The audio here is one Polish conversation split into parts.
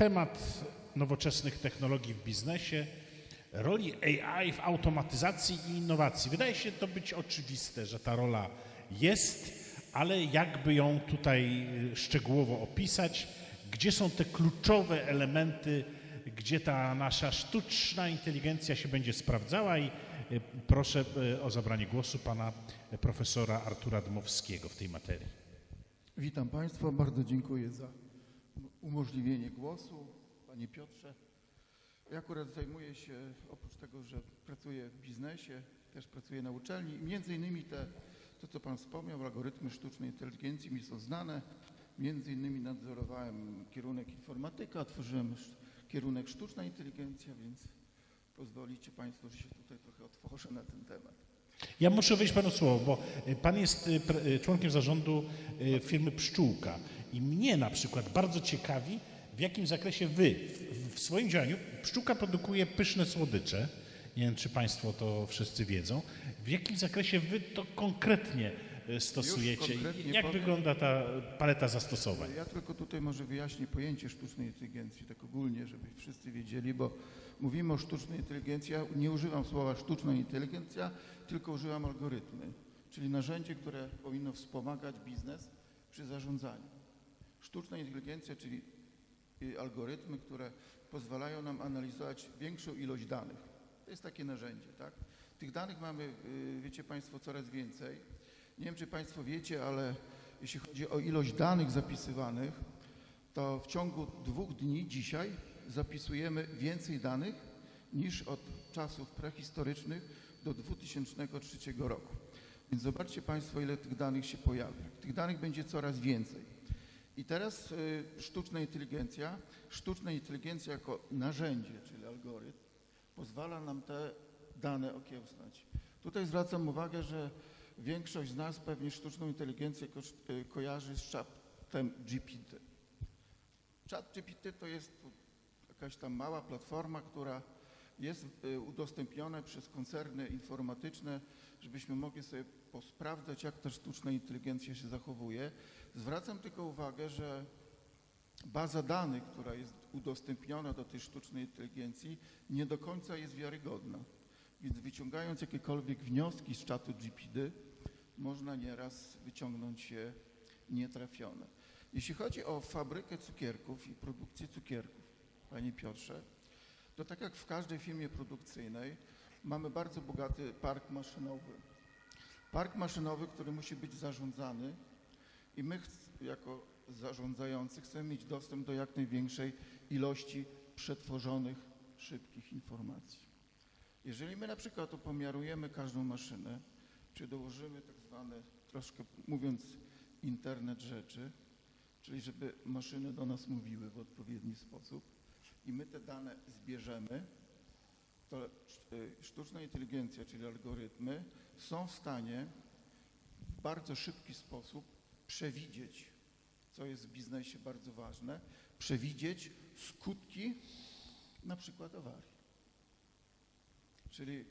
temat nowoczesnych technologii w biznesie, roli AI w automatyzacji i innowacji. Wydaje się to być oczywiste, że ta rola jest, ale jakby ją tutaj y, szczegółowo opisać, gdzie są te kluczowe elementy, gdzie ta nasza sztuczna inteligencja się będzie sprawdzała i y, proszę y, o zabranie głosu pana profesora Artura Dmowskiego w tej materii. Witam Państwa, bardzo dziękuję za umożliwienie głosu. Panie Piotrze, ja akurat zajmuję się, oprócz tego, że pracuję w biznesie, też pracuję na uczelni. Między innymi te, to, co Pan wspomniał, algorytmy sztucznej inteligencji mi są znane. Między innymi nadzorowałem kierunek informatyka, tworzyłem kierunek sztuczna inteligencja, więc pozwolicie Państwo, że się tutaj trochę otworzę na ten temat. Ja muszę wejść panu słowo, bo pan jest pre- y, członkiem zarządu y, firmy Pszczółka i mnie na przykład bardzo ciekawi, w jakim zakresie wy w- swoim działaniu, Pszczółka produkuje pyszne słodycze, nie wiem czy państwo to wszyscy wiedzą, w jakim zakresie wy to konkretnie y, stosujecie konkretnie i jak powiem. wygląda ta paleta zastosowań? Ja tylko tutaj może wyjaśnię pojęcie sztucznej inteligencji, tak ogólnie, żeby wszyscy wiedzieli, bo mówimy o sztucznej inteligencji, ja nie używam słowa sztuczna inteligencja, tylko używam algorytmy, czyli narzędzie, które powinno wspomagać biznes przy zarządzaniu. Sztuczna inteligencja, czyli y, algorytmy, które pozwalają nam analizować większą ilość danych. To jest takie narzędzie, tak? Tych danych mamy, y, wiecie Państwo, coraz więcej. Nie wiem, czy Państwo wiecie, ale jeśli chodzi o ilość danych zapisywanych, to w ciągu dwóch dni dzisiaj zapisujemy więcej danych niż od czasów prehistorycznych do 2003 roku. Więc zobaczcie Państwo, ile tych danych się pojawia. Tych danych będzie coraz więcej. I teraz y, sztuczna inteligencja, sztuczna inteligencja jako narzędzie, czyli algorytm, pozwala nam te dane okiełznać. Tutaj zwracam uwagę, że większość z nas pewnie sztuczną inteligencję ko- y, kojarzy z czatem GPT. Chat GPT to jest jakaś tam mała platforma, która jest y, udostępniona przez koncerny informatyczne, żebyśmy mogli sobie posprawdzać, jak ta sztuczna inteligencja się zachowuje. Zwracam tylko uwagę, że baza danych, która jest udostępniona do tej sztucznej inteligencji, nie do końca jest wiarygodna. Więc wyciągając jakiekolwiek wnioski z czatu GPT, można nieraz wyciągnąć je nietrafione. Jeśli chodzi o fabrykę cukierków i produkcję cukierków, Panie Piotrze, to tak jak w każdej firmie produkcyjnej mamy bardzo bogaty park maszynowy. Park maszynowy, który musi być zarządzany i my jako zarządzający chcemy mieć dostęp do jak największej ilości przetworzonych, szybkich informacji. Jeżeli my na przykład opomiarujemy każdą maszynę, czy dołożymy tak zwany, troszkę mówiąc, internet rzeczy, czyli żeby maszyny do nas mówiły w odpowiedni sposób i my te dane zbierzemy, to y, sztuczna inteligencja, czyli algorytmy są w stanie w bardzo szybki sposób przewidzieć, co jest w biznesie bardzo ważne, przewidzieć skutki na przykład awarii. Czyli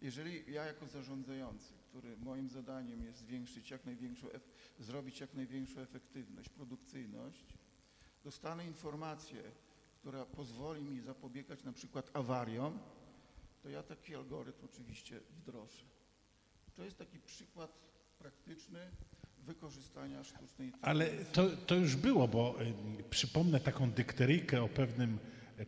jeżeli ja jako zarządzający, który moim zadaniem jest zwiększyć jak największą, zrobić jak największą efektywność, produkcyjność, dostanę informację, która pozwoli mi zapobiegać na przykład awariom, to ja taki algorytm oczywiście wdrożę. To jest taki przykład praktyczny wykorzystania sztucznej inteligencji. Ale to, to już było, bo y, przypomnę taką dykteryjkę o pewnym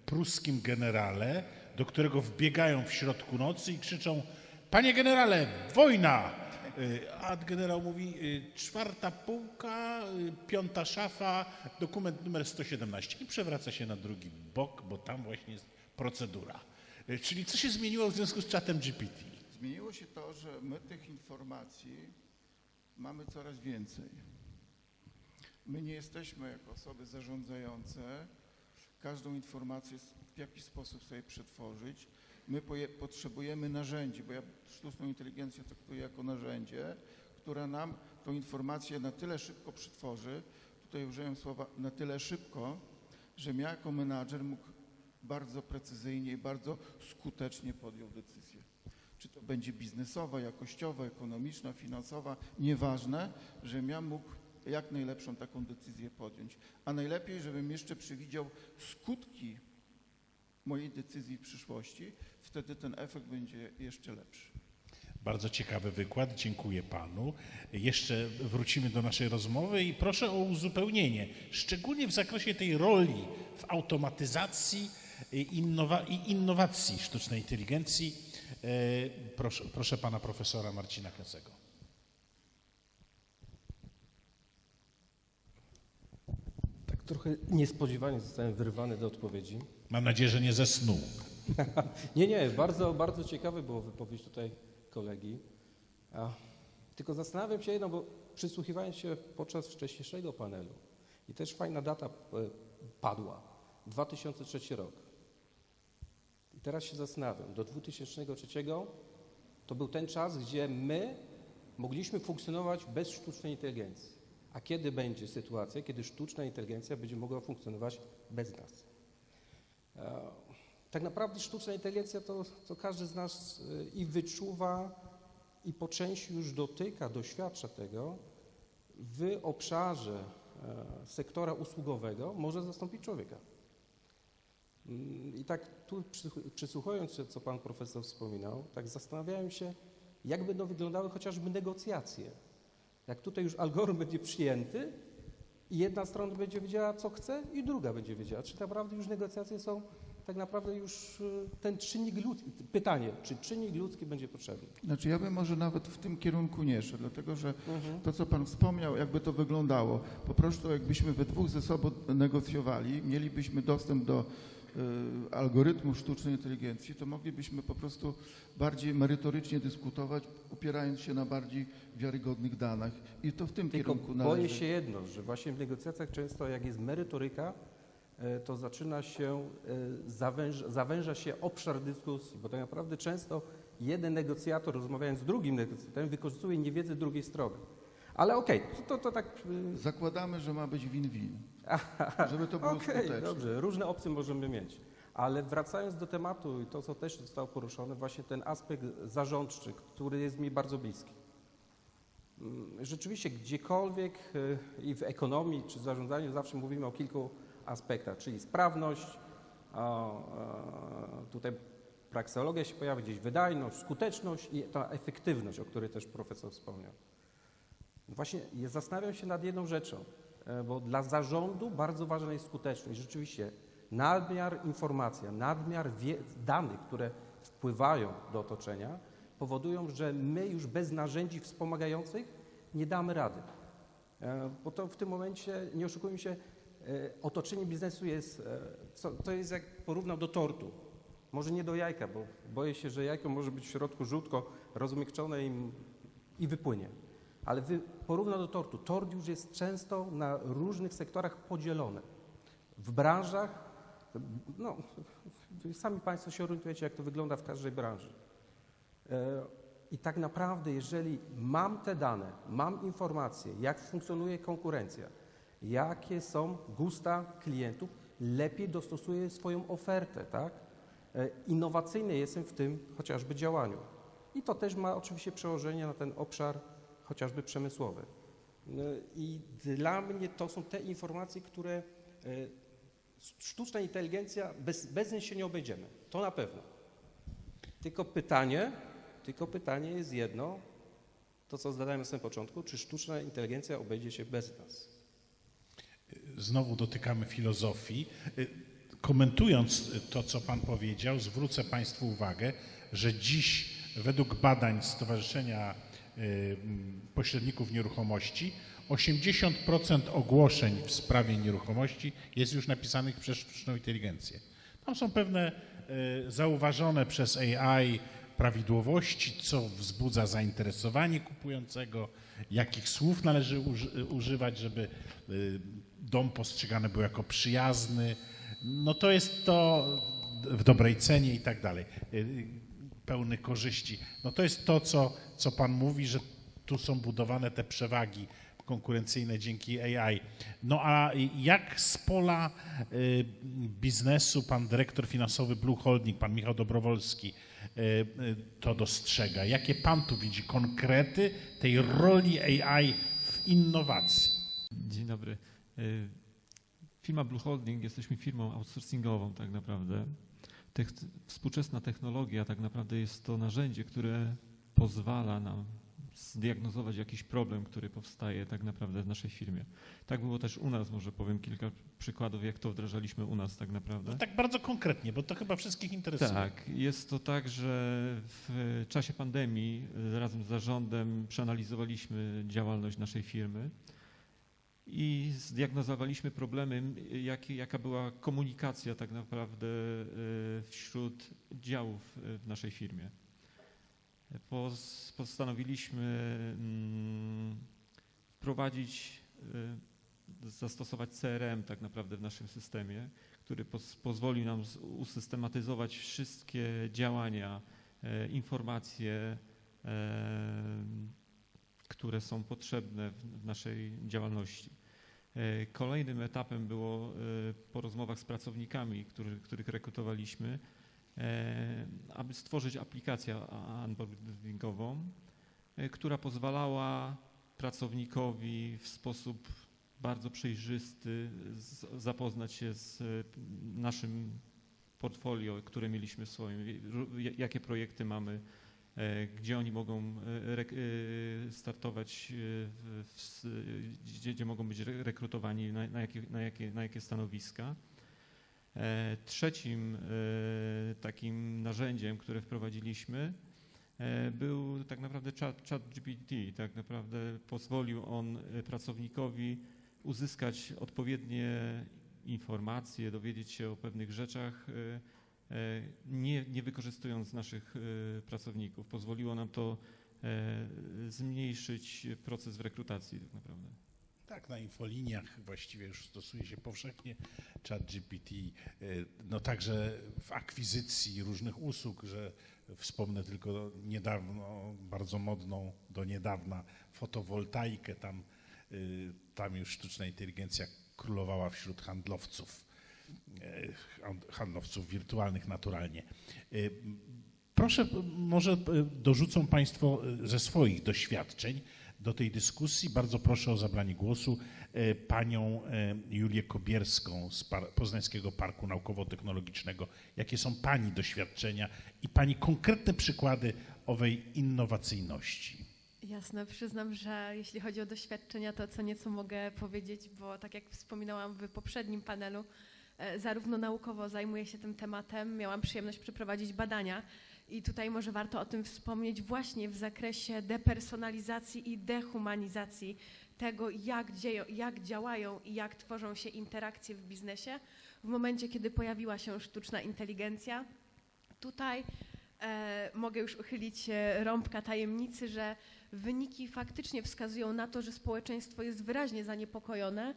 pruskim generale, do którego wbiegają w środku nocy i krzyczą Panie generale, wojna! Y, A generał mówi y, czwarta półka, y, piąta szafa, dokument numer 117 i przewraca się na drugi bok, bo tam właśnie jest procedura. Y, Czyli co się zmieniło w związku z czatem GPT? Zmieniło się to, że my tych informacji mamy coraz więcej. My nie jesteśmy jako osoby zarządzające każdą informację w jakiś sposób sobie przetworzyć. My potrzebujemy narzędzi, bo ja sztuczną inteligencję traktuję jako narzędzie, które nam tą informację na tyle szybko przetworzy, tutaj użyłem słowa na tyle szybko, że ja jako menadżer mógł bardzo precyzyjnie i bardzo skutecznie podjął decyzję będzie biznesowa, jakościowa, ekonomiczna, finansowa, nieważne, żebym ja mógł jak najlepszą taką decyzję podjąć. A najlepiej, żebym jeszcze przewidział skutki mojej decyzji w przyszłości, wtedy ten efekt będzie jeszcze lepszy. Bardzo ciekawy wykład, dziękuję panu. Jeszcze wrócimy do naszej rozmowy i proszę o uzupełnienie, szczególnie w zakresie tej roli w automatyzacji innowa- i innowacji sztucznej inteligencji. E, Proszę, proszę pana profesora Marcina Kęsego. Tak trochę niespodziewanie zostałem wyrwany do odpowiedzi. Mam nadzieję, że nie ze snu. Nie, nie, bardzo, bardzo ciekawe było wypowiedź tutaj kolegi. A, tylko zastanawiam się jedno, bo przysłuchiwałem się podczas wcześniejszego panelu i też fajna data e, padła. 2003 rok. Teraz się zastanawiam, do 2003 to był ten czas, gdzie my mogliśmy funkcjonować bez sztucznej inteligencji. A kiedy będzie sytuacja, kiedy sztuczna inteligencja będzie mogła funkcjonować bez nas? E, Tak naprawdę sztuczna inteligencja to, to każdy z nas y, i wyczuwa, i po części już dotyka, doświadcza tego, w obszarze e, sektora usługowego może zastąpić człowieka. I tak tu przysłuch- przysłuchując się, co pan profesor wspominał, tak zastanawiałem się, jak będą wyglądały chociażby negocjacje. Jak tutaj już algorytm będzie przyjęty i jedna strona będzie wiedziała, co chce i druga będzie wiedziała, czy naprawdę już negocjacje są tak naprawdę już y, ten czynnik ludzki. Pytanie, czy czynnik ludzki będzie potrzebny? Znaczy ja bym może nawet w tym kierunku nie szedł, dlatego że to, co Pan wspomniał, jakby to wyglądało, po prostu jakbyśmy we dwóch ze sobą negocjowali, mielibyśmy dostęp do y, algorytmu sztucznej inteligencji, to moglibyśmy po prostu bardziej merytorycznie dyskutować, opierając się na bardziej wiarygodnych danych. I to w tym Tylko kierunku boję należy. się jedno, że właśnie w negocjacjach często jak jest merytoryka, e, to zaczyna się, e, zawęża, zawęża się obszar dyskusji, bo tak naprawdę często jeden negocjator rozmawiając z drugim negocjatorem wykorzystuje niewiedzę drugiej strony. Ale okej, to, to, to tak... y, Zakładamy, że ma być win-win, żeby to było Okej, skuteczne. dobrze, różne opcje możemy mieć. Ale wracając do tematu i to, co też zostało poruszone, właśnie ten aspekt zarządczy, który jest mi bardzo bliski. Mm, Rzeczywiście gdziekolwiek y, i w ekonomii czy zarządzaniu zawsze mówimy o kilku aspektach, czyli sprawność, tutaj prakseologia się pojawia gdzieś, wydajność, skuteczność i ta efektywność, o której też profesor wspomniał. Właśnie zastanawiam się nad jedną rzeczą, e, bo dla zarządu bardzo ważna jest skuteczność. Rzeczywiście nadmiar informacji, nadmiar danych, które wpływają do otoczenia, powodują, że my już bez narzędzi wspomagających nie damy rady. E, Bo to w tym momencie, nie oszukujmy się, e, otoczenie biznesu jest, to jest jak porównał do tortu. Może nie do jajka, bo boję się, że jajko może być w środku żółtko, rozmiękczone i, i wypłynie. Ale wy, porównał do tortu. Tort już jest często na różnych sektorach podzielony. W branżach, no, sami Państwo się orientujecie, jak to wygląda w każdej branży. E, I tak naprawdę, jeżeli mam te dane, mam informacje, jak funkcjonuje konkurencja, jakie są gusta klientów, lepiej dostosuję swoją ofertę, tak? E, Innowacyjny jestem w tym chociażby działaniu. I to też ma oczywiście przełożenie na ten obszar chociażby przemysłowy. E, I dla mnie to są te informacje, które e, sztuczna inteligencja, bez, bez niej się nie obejdziemy. To na pewno. Tylko pytanie, tylko pytanie jest jedno, to co zadałem na samym początku, czy sztuczna inteligencja obejdzie się bez nas? Znowu dotykamy filozofii. Y, Komentując to, co Pan powiedział, zwrócę Państwu uwagę, że dziś według badań Stowarzyszenia Pośredników Nieruchomości 80% ogłoszeń w sprawie nieruchomości jest już napisanych przez sztuczną inteligencję. Tam są pewne y, zauważone przez AI prawidłowości, co wzbudza zainteresowanie kupującego, jakich słów należy uży, używać, żeby y, dom postrzegany był jako przyjazny. No to jest to w dobrej cenie i tak dalej, y, pełny korzyści. No to jest to, co, co Pan mówi, że tu są budowane te przewagi konkurencyjne dzięki AI. No a jak z pola y, biznesu pan dyrektor finansowy Blue Holding, pan Michał Dobrowolski, y, y, to dostrzega? Jakie pan tu widzi konkrety tej roli AI w innowacji? Dzień dobry. Firma Blue Holding, jesteśmy firmą outsourcingową tak naprawdę. Tech, współczesna technologia tak naprawdę jest to narzędzie, które pozwala nam zdiagnozować jakiś problem, który powstaje tak naprawdę w naszej firmie. Tak było też u nas, może powiem kilka przykładów, jak to wdrażaliśmy u nas tak naprawdę. No tak bardzo konkretnie, bo to chyba wszystkich interesuje. Tak, jest to tak, że w czasie pandemii razem z zarządem przeanalizowaliśmy działalność naszej firmy i zdiagnozowaliśmy problemy, jakie, jaka była komunikacja tak naprawdę y, wśród działów w naszej firmie. Pos- Postanowiliśmy mm, wprowadzić, y, zastosować CRM tak naprawdę w naszym systemie, który pozwoli nam usystematyzować wszystkie działania, e, informacje, e, które są potrzebne w, naszej działalności. E, Kolejnym etapem było po rozmowach z pracownikami, który, których rekrutowaliśmy, aby stworzyć aplikację onboardingową, e, która pozwalała pracownikowi w sposób bardzo przejrzysty zapoznać się z e, naszym portfolio, które mieliśmy w swoim, jakie projekty mamy, e, gdzie oni mogą e, e, startować, e, gdzie, mogą być re- rekrutowani, na, jakie, na, jakie, na jakie stanowiska. E, Trzecim e, takim narzędziem, które wprowadziliśmy, e, był tak naprawdę chat, chat GPT. Tak naprawdę pozwolił on pracownikowi uzyskać odpowiednie informacje, dowiedzieć się o pewnych rzeczach, nie, nie wykorzystując naszych pracowników. Pozwoliło nam to zmniejszyć proces w rekrutacji tak naprawdę. Tak, na infoliniach właściwie już stosuje się powszechnie chat GPT, y, no także w akwizycji różnych usług, że wspomnę tylko niedawno, bardzo modną do niedawna fotowoltaikę, tam, y, tam już sztuczna inteligencja królowała wśród handlowców, y, handlowców wirtualnych naturalnie. Proszę, może dorzucą Państwo ze swoich doświadczeń do tej dyskusji. Bardzo proszę o zabranie głosu e, panią e, Julię Kobierską z Poznańskiego Parku Naukowo-Technologicznego. Jakie są Pani doświadczenia i Pani konkretne przykłady owej innowacyjności? Jasne, przyznam, że jeśli chodzi o doświadczenia, to co nieco mogę powiedzieć, bo tak jak wspominałam w poprzednim panelu, e, zarówno naukowo zajmuję się tym tematem, miałam przyjemność przeprowadzić badania i tutaj może warto o tym wspomnieć właśnie w zakresie depersonalizacji i dehumanizacji tego, jak, dzieją, jak działają i jak tworzą się interakcje w biznesie w momencie, kiedy pojawiła się sztuczna inteligencja. Tutaj e, mogę już uchylić rąbka tajemnicy, że wyniki faktycznie wskazują na to, że społeczeństwo jest wyraźnie zaniepokojone.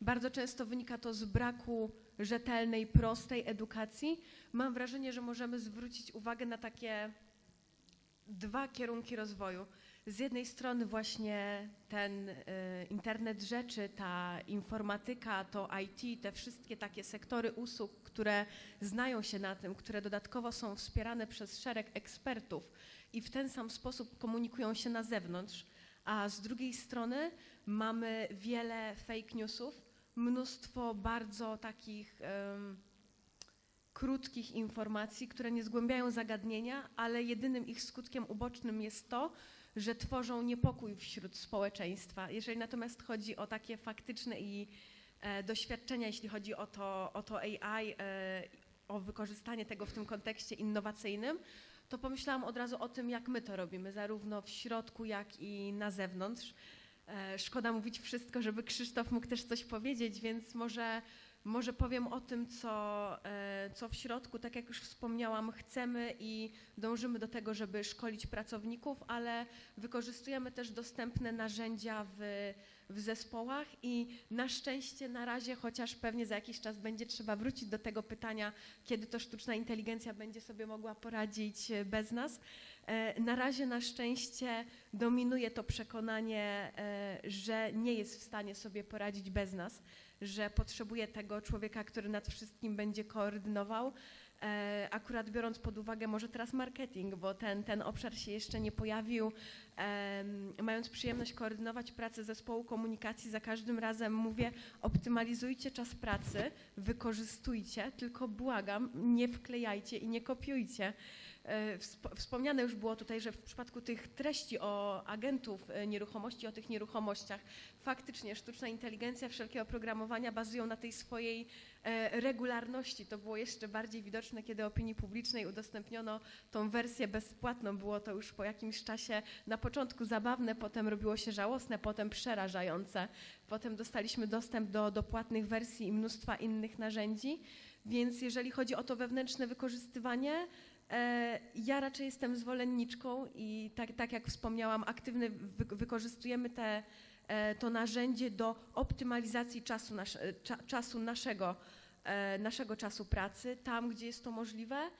Bardzo często wynika to z braku rzetelnej, prostej edukacji. Mam wrażenie, że możemy zwrócić uwagę na takie dwa kierunki rozwoju. Z jednej strony właśnie ten y, internet rzeczy, ta informatyka, to IT, te wszystkie takie sektory usług, które znają się na tym, które dodatkowo są wspierane przez szereg ekspertów i w ten sam sposób komunikują się na zewnątrz, a z drugiej strony mamy wiele fake newsów, mnóstwo bardzo takich em, krótkich informacji, które nie zgłębiają zagadnienia, ale jedynym ich skutkiem ubocznym jest to, że tworzą niepokój wśród społeczeństwa. Jeżeli natomiast chodzi o takie faktyczne i e, doświadczenia, jeśli chodzi o to, o to AI, e, o wykorzystanie tego w tym kontekście innowacyjnym, to pomyślałam od razu o tym, jak my to robimy, zarówno w środku, jak i na zewnątrz. E, szkoda mówić wszystko, żeby Krzysztof mógł też coś powiedzieć, więc może, może powiem o tym, co, e, co w środku. Tak jak już wspomniałam, chcemy i dążymy do tego, żeby szkolić pracowników, ale wykorzystujemy też dostępne narzędzia w, w zespołach i na szczęście na razie, chociaż pewnie za jakiś czas będzie trzeba wrócić do tego pytania, kiedy to sztuczna inteligencja będzie sobie mogła poradzić e, bez nas. E, Na razie na szczęście dominuje to przekonanie, e, że nie jest w stanie sobie poradzić bez nas, że potrzebuje tego człowieka, który nad wszystkim będzie koordynował. E, Akurat biorąc pod uwagę może teraz marketing, bo ten, ten obszar się jeszcze nie pojawił, mając przyjemność koordynować pracę zespołu komunikacji, za każdym razem mówię: optymalizujcie czas pracy, wykorzystujcie, tylko błagam, nie wklejajcie i nie kopiujcie. E, wsp- Wspomniane już było tutaj, że w przypadku tych treści o agentów e, nieruchomości, o tych nieruchomościach, faktycznie sztuczna inteligencja, wszelkie oprogramowania bazują na tej swojej e, regularności. To było jeszcze bardziej widoczne, kiedy opinii publicznej udostępniono tą wersję bezpłatną. Było to już po jakimś czasie na początku zabawne, potem robiło się żałosne, potem przerażające. Potem dostaliśmy dostęp do, do płatnych wersji i mnóstwa innych narzędzi. Więc jeżeli chodzi o to wewnętrzne wykorzystywanie, E, Ja raczej jestem zwolenniczką i tak, tak jak wspomniałam, aktywnie wy, wykorzystujemy te, e, to narzędzie do optymalizacji czasu, nasz, e, cza, czasu naszego, naszego czasu pracy. Tam, gdzie jest to możliwe,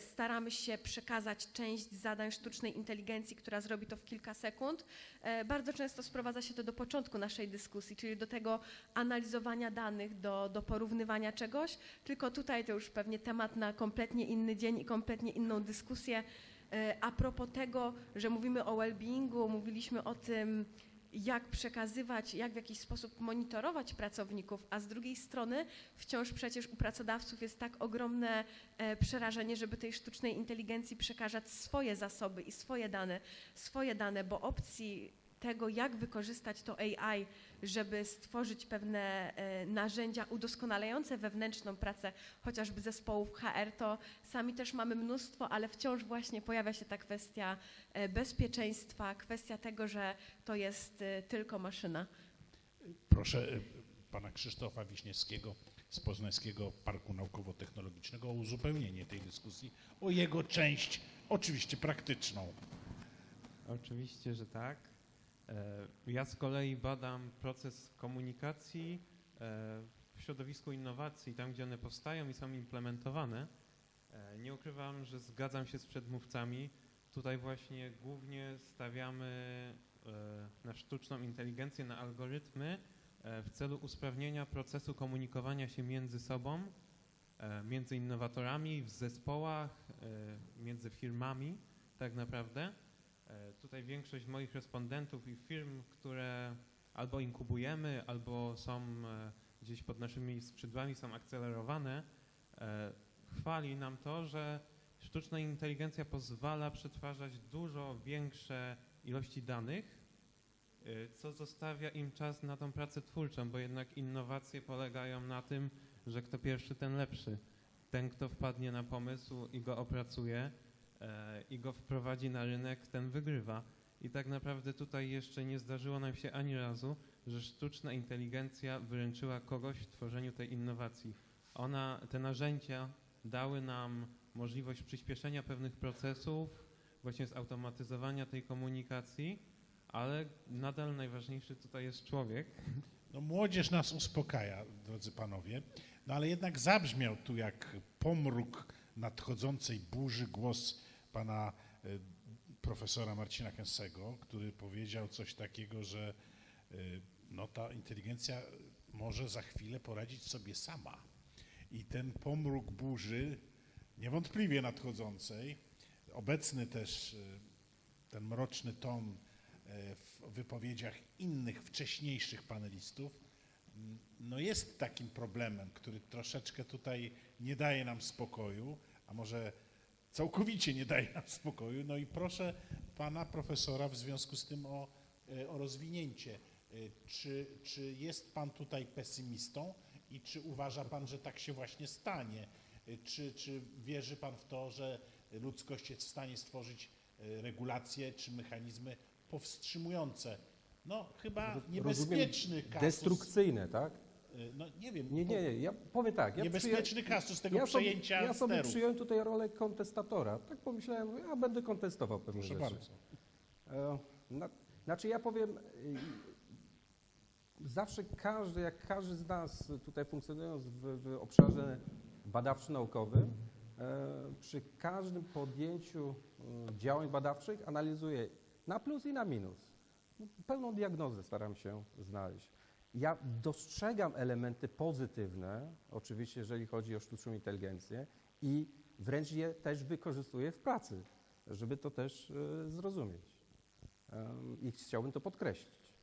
staramy się przekazać część zadań sztucznej inteligencji, która zrobi to w kilka sekund. E, Bardzo często sprowadza się to do początku naszej dyskusji, czyli do tego analizowania danych, do, do porównywania czegoś. Tylko tutaj to już pewnie temat na kompletnie inny dzień i kompletnie inną dyskusję. E, A propos tego, że mówimy o well-beingu, mówiliśmy o tym, jak przekazywać, jak w jakiś sposób monitorować pracowników, a z drugiej strony wciąż przecież u pracodawców jest tak ogromne e, przerażenie, żeby tej sztucznej inteligencji przekazać swoje zasoby i swoje dane, swoje dane, bo opcji tego, jak wykorzystać to AI, żeby stworzyć pewne e, narzędzia udoskonalające wewnętrzną pracę chociażby zespołów HR, to sami też mamy mnóstwo, ale wciąż właśnie pojawia się ta kwestia e, bezpieczeństwa, kwestia tego, że to jest e, tylko maszyna. Proszę pana Krzysztofa Wiśniewskiego z Poznańskiego Parku Naukowo-Technologicznego o uzupełnienie tej dyskusji o jego część, oczywiście praktyczną. Oczywiście, że tak. E, Ja z kolei badam proces komunikacji e, w środowisku innowacji, tam gdzie one powstają i są implementowane. E, Nie ukrywam, że zgadzam się z przedmówcami. Tutaj właśnie głównie stawiamy na sztuczną inteligencję, na algorytmy w celu usprawnienia procesu komunikowania się między sobą, między innowatorami, w zespołach, między firmami tak naprawdę. E, Tutaj większość moich respondentów i firm, które albo inkubujemy, albo są e, gdzieś pod naszymi skrzydłami, są akcelerowane, e, chwali nam to, że sztuczna inteligencja pozwala przetwarzać dużo większe ilości danych, co zostawia im czas na tą pracę twórczą, bo jednak innowacje polegają na tym, że kto pierwszy, ten lepszy. Ten, kto wpadnie na pomysł i go opracuje, i go wprowadzi na rynek, ten wygrywa. I tak naprawdę tutaj jeszcze nie zdarzyło nam się ani razu, że sztuczna inteligencja wyręczyła kogoś w tworzeniu tej innowacji. Ona, te narzędzia dały nam możliwość przyspieszenia pewnych procesów, właśnie zautomatyzowania tej komunikacji, ale nadal najważniejszy tutaj jest człowiek. No, młodzież nas uspokaja, drodzy panowie, no ale jednak zabrzmiał tu jak pomruk nadchodzącej burzy głos pana e, profesora Marcina Kęsego, który powiedział coś takiego, że e, no, ta inteligencja może za chwilę poradzić sobie sama. I ten pomruk burzy, niewątpliwie nadchodzącej, obecny też e, ten mroczny ton w wypowiedziach innych, wcześniejszych panelistów, no jest takim problemem, który troszeczkę tutaj nie daje nam spokoju, a może całkowicie nie daje nam spokoju. No i proszę pana profesora w związku z tym o, e, o rozwinięcie. E, Czy, czy jest pan tutaj pesymistą i czy uważa pan, że tak się właśnie stanie? E, Czy, czy wierzy pan w to, że ludzkość jest w stanie stworzyć regulacje czy mechanizmy powstrzymujące? No chyba niebezpieczny kasus. Destrukcyjne, tak? e, No nie wiem. Nie, nie, nie. Ja powiem tak. Ja Niebezpieczny kasus tego ja sobie, przejęcia ja sobie sterów. przyjąłem tutaj rolę kontestatora. Tak pomyślałem, ja będę kontestował pewne Proszę rzeczy. bardzo. E, na, znaczy ja powiem, y, zawsze każdy, jak każdy z nas tutaj funkcjonując w, w obszarze badawczo-naukowym, e, przy każdym podjęciu e, działań badawczych analizuje na plus i na minus. Pełną diagnozę staram się znaleźć. Ja dostrzegam elementy pozytywne, oczywiście jeżeli chodzi o sztuczną inteligencję i wręcz je też wykorzystuję w pracy, żeby to też e, zrozumieć. i chciałbym to podkreślić.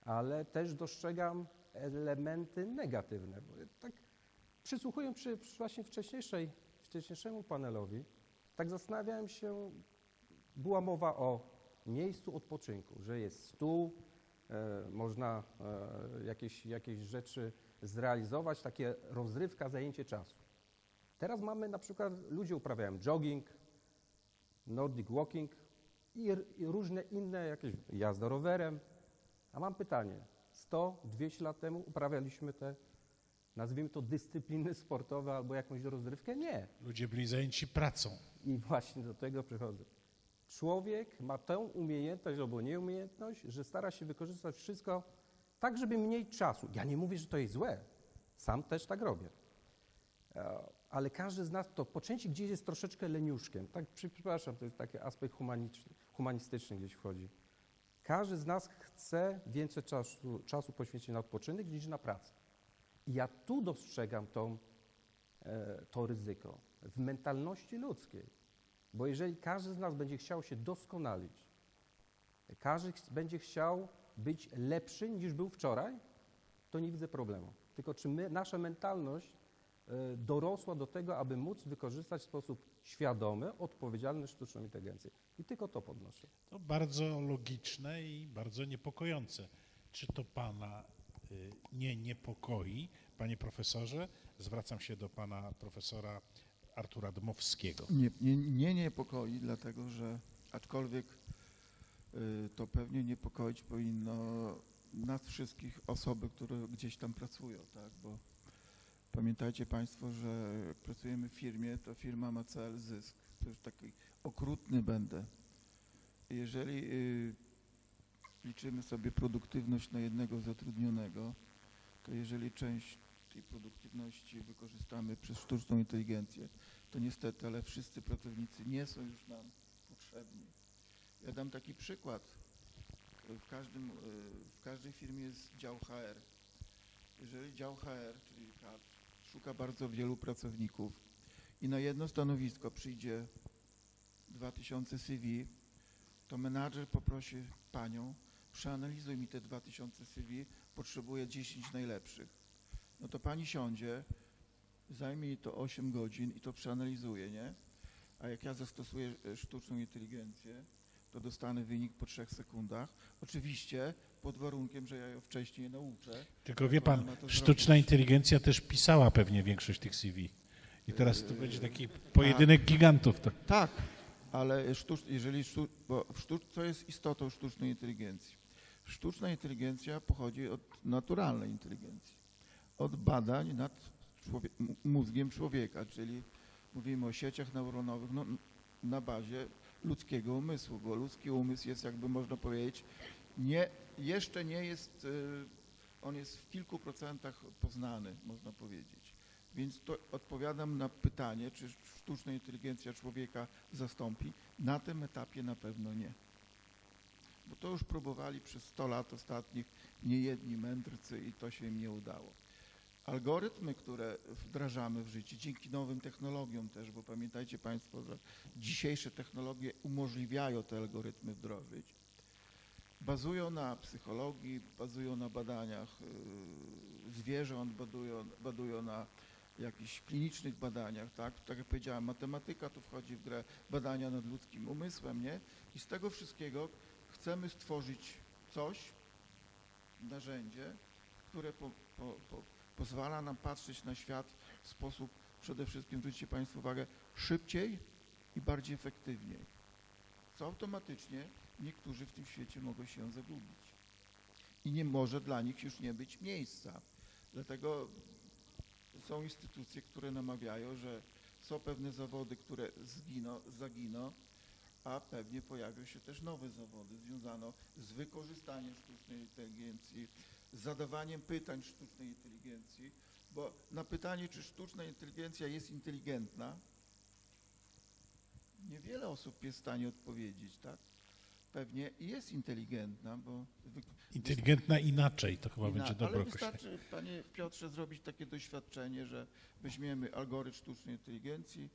Ale też dostrzegam elementy negatywne. Tak przysłuchując się właśnie wcześniejszej, wcześniejszemu panelowi, tak zastanawiałem się, była mowa o miejscu odpoczynku, że jest stół, e, można e, jakieś, jakieś rzeczy zrealizować, takie rozrywka, zajęcie czasu. Teraz mamy na przykład, ludzie uprawiają jogging, nordic walking i, i różne inne, jakieś jazda rowerem. A mam pytanie, 100-200 lat temu uprawialiśmy te, nazwijmy to dyscypliny sportowe albo jakąś rozrywkę? Nie. Ludzie byli zajęci pracą. I właśnie do tego przychodzę. Człowiek ma tę umiejętność albo nieumiejętność, że stara się wykorzystać wszystko tak, żeby mniej czasu. Ja nie mówię, że to jest złe. Sam też tak robię. E, Ale każdy z nas, to poczęcie gdzieś jest troszeczkę leniuszkiem. Tak, przepraszam, to jest taki aspekt humanistyczny gdzieś wchodzi. Każdy z nas chce więcej czasu, czasu poświęcić na odpoczynek niż na pracę. I ja tu dostrzegam tą, e, to ryzyko w mentalności ludzkiej. Bo jeżeli każdy z nas będzie chciał się doskonalić, każdy będzie chciał być lepszy niż był wczoraj, to nie widzę problemu. Tylko czy my, nasza mentalność e, dorosła do tego, aby móc wykorzystać w sposób świadomy, odpowiedzialny sztuczną inteligencję. I tylko to podnoszę. To bardzo logiczne i bardzo niepokojące. Czy to pana y, nie niepokoi, panie profesorze? Zwracam się do pana profesora Artura Dmowskiego. Nie, nie, nie niepokoi, dlatego że aczkolwiek y, to pewnie niepokoić powinno nas wszystkich, osoby, które gdzieś tam pracują, tak? Bo pamiętajcie Państwo, że jak pracujemy w firmie, to firma ma cel zysk. To już taki okrutny będę. Jeżeli y, liczymy sobie produktywność na jednego zatrudnionego, to jeżeli część tej produktywności wykorzystamy przez sztuczną inteligencję, to niestety, ale wszyscy pracownicy nie są już nam potrzebni. Ja dam taki przykład. W, każdym, y, w każdej firmie jest dział HR. Jeżeli dział HR, czyli kadr, szuka bardzo wielu pracowników i na jedno stanowisko przyjdzie 2000 CV, to menadżer poprosi panią, przeanalizuj mi te 2000 CV, potrzebuję 10 najlepszych. No to pani siądzie, zajmie jej to 8 godzin i to przeanalizuje, nie? A jak ja zastosuję e, sztuczną inteligencję, to dostanę wynik po 3 sekundach. Oczywiście pod warunkiem, że ja ją wcześniej nauczę. Tylko wie pan, sztuczna zrobić. inteligencja też pisała pewnie większość tych CV. I teraz to będzie taki pojedynek gigantów. To. Tak, ale sztucz, jeżeli sztu, bo sztuc, co jest istotą sztucznej inteligencji? Sztuczna inteligencja pochodzi od naturalnej inteligencji, od badań nad człowie, mózgiem człowieka, czyli mówimy o sieciach neuronowych no, na bazie ludzkiego umysłu, bo ludzki umysł jest, jakby można powiedzieć, nie, jeszcze nie jest, y, on jest w kilku procentach poznany, można powiedzieć. Więc to odpowiadam na pytanie, czy sztuczna inteligencja człowieka zastąpi. Na tym etapie na pewno nie. Bo to już próbowali przez 100 lat ostatnich niejedni mędrcy i to się im nie udało. Algorytmy, które wdrażamy w życie, dzięki nowym technologiom też, bo pamiętajcie Państwo, że dzisiejsze technologie umożliwiają te algorytmy wdrożyć, bazują na psychologii, bazują na badaniach yy, zwierząt, badują na jakichś klinicznych badaniach, tak? Tak jak powiedziałem, matematyka tu wchodzi w grę, badania nad ludzkim umysłem, nie? I z tego wszystkiego chcemy stworzyć coś, narzędzie, które po, po, po, pozwala nam patrzeć na świat w sposób, przede wszystkim, zwróćcie Państwo uwagę, szybciej i bardziej efektywniej. Co automatycznie niektórzy w tym świecie mogą się zagubić. I nie może dla nich już nie być miejsca. Dlatego są instytucje, które namawiają, że są pewne zawody, które zginą, zaginą, a pewnie pojawią się też nowe zawody związane z wykorzystaniem sztucznej inteligencji, zadawaniem pytań sztucznej inteligencji, bo na pytanie, czy sztuczna inteligencja jest inteligentna, niewiele osób jest w stanie odpowiedzieć, tak? Pewnie jest inteligentna, bo Inteligentna inaczej, to chyba Ina- będzie dobre Ale wystarczy, panie Piotrze, zrobić takie doświadczenie, że weźmiemy algorytm sztucznej inteligencji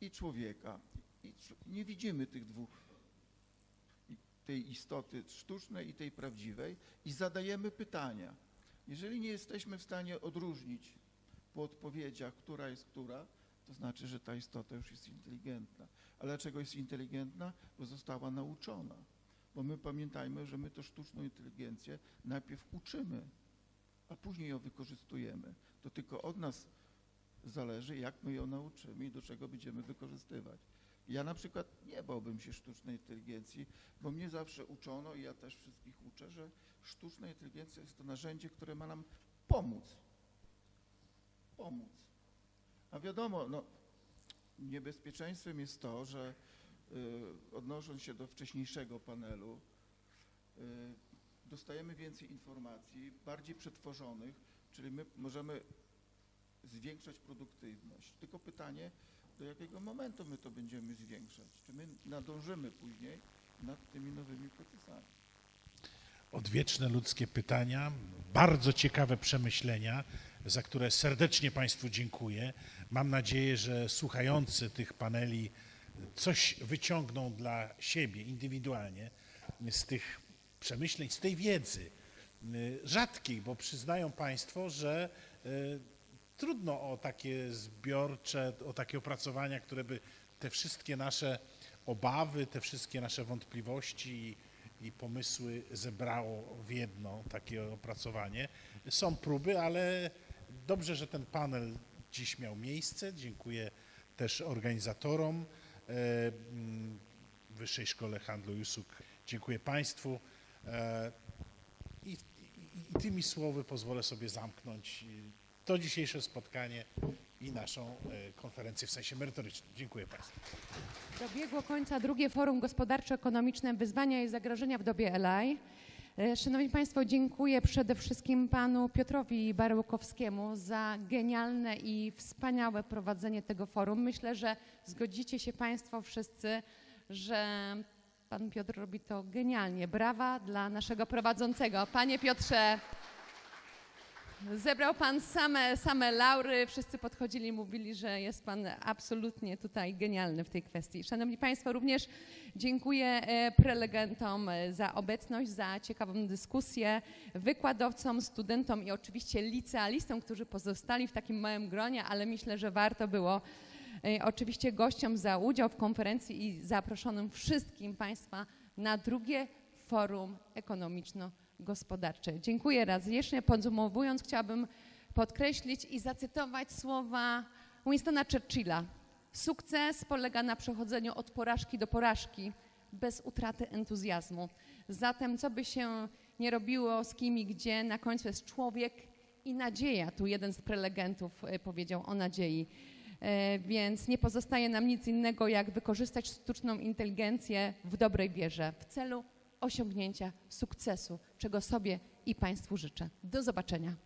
i człowieka. I nie widzimy tych dwóch. Tej istoty sztucznej i tej prawdziwej i zadajemy pytania. Jeżeli nie jesteśmy w stanie odróżnić po odpowiedziach, która jest która, to znaczy, że ta istota już jest inteligentna. A dlaczego jest inteligentna? Bo została nauczona. Bo my pamiętajmy, że my to sztuczną inteligencję najpierw uczymy, a później ją wykorzystujemy. To tylko od nas zależy, jak my ją nauczymy i do czego będziemy wykorzystywać. Ja na przykład nie bałbym się sztucznej inteligencji, bo mnie zawsze uczono i ja też wszystkich uczę, że sztuczna inteligencja jest to narzędzie, które ma nam pomóc. Pomóc. A wiadomo, no, niebezpieczeństwem jest to, że y, odnosząc się do wcześniejszego panelu, y, dostajemy więcej informacji, bardziej przetworzonych, czyli my możemy zwiększać produktywność. Tylko pytanie, do jakiego momentu my to będziemy zwiększać? Czy my nadążymy później nad tymi nowymi procesami? Odwieczne ludzkie pytania, bardzo ciekawe przemyślenia, za które serdecznie Państwu dziękuję. Mam nadzieję, że słuchający tych paneli coś wyciągną dla siebie indywidualnie z tych przemyśleń, z tej wiedzy y, rzadkiej, bo przyznają Państwo, że y, trudno o takie zbiorcze, o takie opracowania, które by te wszystkie nasze obawy, te wszystkie nasze wątpliwości i, pomysły zebrało w jedno takie opracowanie. Są próby, ale dobrze, że ten panel dziś miał miejsce. Dziękuję też organizatorom e, mm, Wyższej Szkole Handlu i Usług. Dziękuję Państwu. E, I, tymi słowy pozwolę sobie zamknąć to dzisiejsze spotkanie i naszą e, konferencję w sensie merytorycznym. Dziękuję Państwu. Dobiegło końca drugie forum gospodarczo-ekonomiczne Wyzwania i zagrożenia w dobie LI. E, Szanowni Państwo, dziękuję przede wszystkim panu Piotrowi Baryłkowskiemu za genialne i wspaniałe prowadzenie tego forum. Myślę, że zgodzicie się Państwo wszyscy, że pan Piotr robi to genialnie. Brawa dla naszego prowadzącego. Panie Piotrze, Zebrał pan same, same laury, wszyscy podchodzili mówili, że jest pan absolutnie tutaj genialny w tej kwestii. Szanowni Państwo, również dziękuję e, prelegentom e, za obecność, za ciekawą dyskusję, wykładowcom, studentom i oczywiście licealistom, którzy pozostali w takim małym gronie, ale myślę, że warto było e, oczywiście gościom za udział w konferencji i zaproszonym wszystkim Państwa na drugie forum ekonomiczno-gospodarcze. Dziękuję raz jeszcze. Podsumowując, chciałabym podkreślić i zacytować słowa Winstona Churchilla. Sukces polega na przechodzeniu od porażki do porażki bez utraty entuzjazmu. Zatem, co by się nie robiło, z kim i gdzie, na końcu jest człowiek i nadzieja. Tu jeden z prelegentów e, powiedział o nadziei. E, Więc nie pozostaje nam nic innego, jak wykorzystać sztuczną inteligencję w dobrej wierze w celu osiągnięcia sukcesu, czego sobie i Państwu życzę. Do zobaczenia.